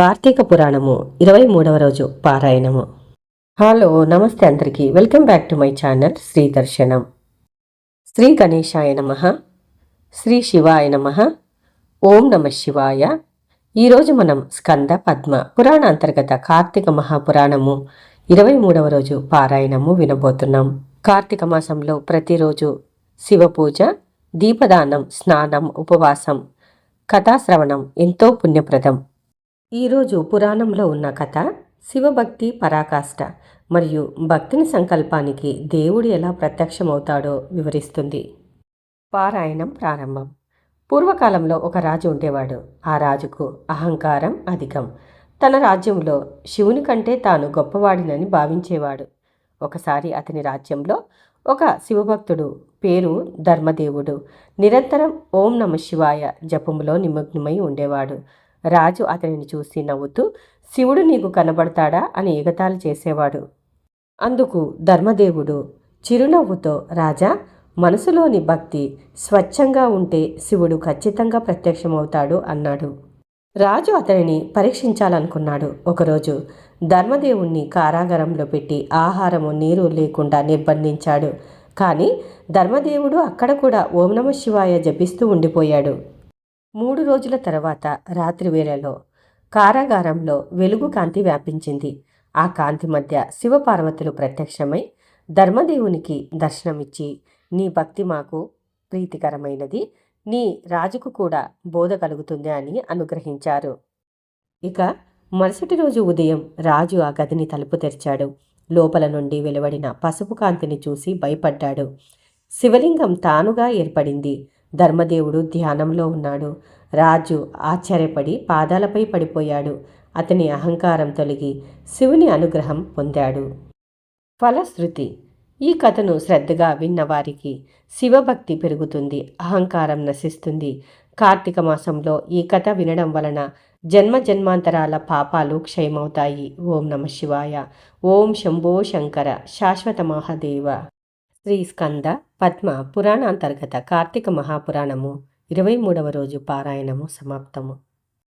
కార్తీక పురాణము ఇరవై మూడవ రోజు పారాయణము. హలో నమస్తే అందరికీ. Welcome back to my channel Shri Darshanam. Shri గణేశాయ నమ. శ్రీ శివాయ నమ. ఓం నమ శివాయ. ఈరోజు మనం స్కంద పద్మ పురాణ అంతర్గత కార్తీక మహాపురాణము ఇరవై మూడవ రోజు పారాయణము వినబోతున్నాం. కార్తీక మాసంలో ప్రతిరోజు శివ పూజ దీపదానం స్నానం ఉపవాసం కథాశ్రవణం ఎంతో పుణ్యప్రదం. ఈరోజు పురాణంలో ఉన్న కథ శివభక్తి పరాకాష్ట మరియు భక్తిని సంకల్పానికి దేవుడు ఎలా ప్రత్యక్షమవుతాడో వివరిస్తుంది. పారాయణం ప్రారంభం. పూర్వకాలంలో ఒక రాజు ఉండేవాడు. ఆ రాజుకు అహంకారం అధికం. తన రాజ్యంలో శివుని కంటే తాను గొప్పవాడినని భావించేవాడు. ఒకసారి అతని రాజ్యంలో ఒక శివభక్తుడు పేరు ధర్మదేవుడు నిరంతరం ఓం నమ శివాయ జపములో నిమగ్నమై ఉండేవాడు. రాజు అతనిని చూసి నవ్వుతూ శివుడు నీకు కనబడతాడా? అని ఎగతాళి చేసేవాడు. అందుకు ధర్మదేవుడు చిరునవ్వుతో రాజా మనసులోని భక్తి స్వచ్ఛంగా ఉంటే శివుడు ఖచ్చితంగా ప్రత్యక్షమవుతాడు అన్నాడు. రాజు అతనిని పరీక్షించాలనుకున్నాడు. ఒకరోజు ధర్మదేవుణ్ణి కారాగారంలో పెట్టి ఆహారము నీరు లేకుండా నిర్బంధించాడు. కానీ ధర్మదేవుడు అక్కడ కూడా ఓం నమ శివాయ జపిస్తూ ఉండిపోయాడు. మూడు రోజుల తర్వాత రాత్రి వేళలో కారాగారంలో వెలుగు కాంతి వ్యాపించింది. ఆ కాంతి మధ్య శివపార్వతులు ప్రత్యక్షమై ధర్మదేవునికి దర్శనమిచ్చి నీ భక్తి మాకు ప్రీతికరమైనది. నీ రాజుకు కూడా బోధ కలుగుతుంది? అని అనుగ్రహించారు. ఇక మరుసటి రోజు ఉదయం రాజు ఆ గదిని తలుపు తెరిచాడు. లోపల నుండి వెలువడిన పసుపు కాంతిని చూసి భయపడ్డాడు. శివలింగం తానుగా ఏర్పడింది. ధర్మదేవుడు ధ్యానంలో ఉన్నాడు. రాజు ఆశ్చర్యపడి పాదాలపై పడిపోయాడు. అతని అహంకారం తొలగి శివుని అనుగ్రహం పొందాడు. ఫలశ్రుతి. ఈ కథను శ్రద్ధగా విన్నవారికి శివభక్తి పెరుగుతుంది అహంకారం నశిస్తుంది. కార్తీక మాసంలో ఈ కథ వినడం వలన జన్మ జన్మాంతరాల పాపాలు క్షయమవుతాయి. ఓం నమ శివాయ. ఓం శంభో శంకర. శాశ్వత మహాదేవ. శ్రీ స్కంద పద్మ పురాణ అంతర్గత కార్తీక మహాపురాణము ఇరవై మూడవ రోజు పారాయణము సమాప్తము.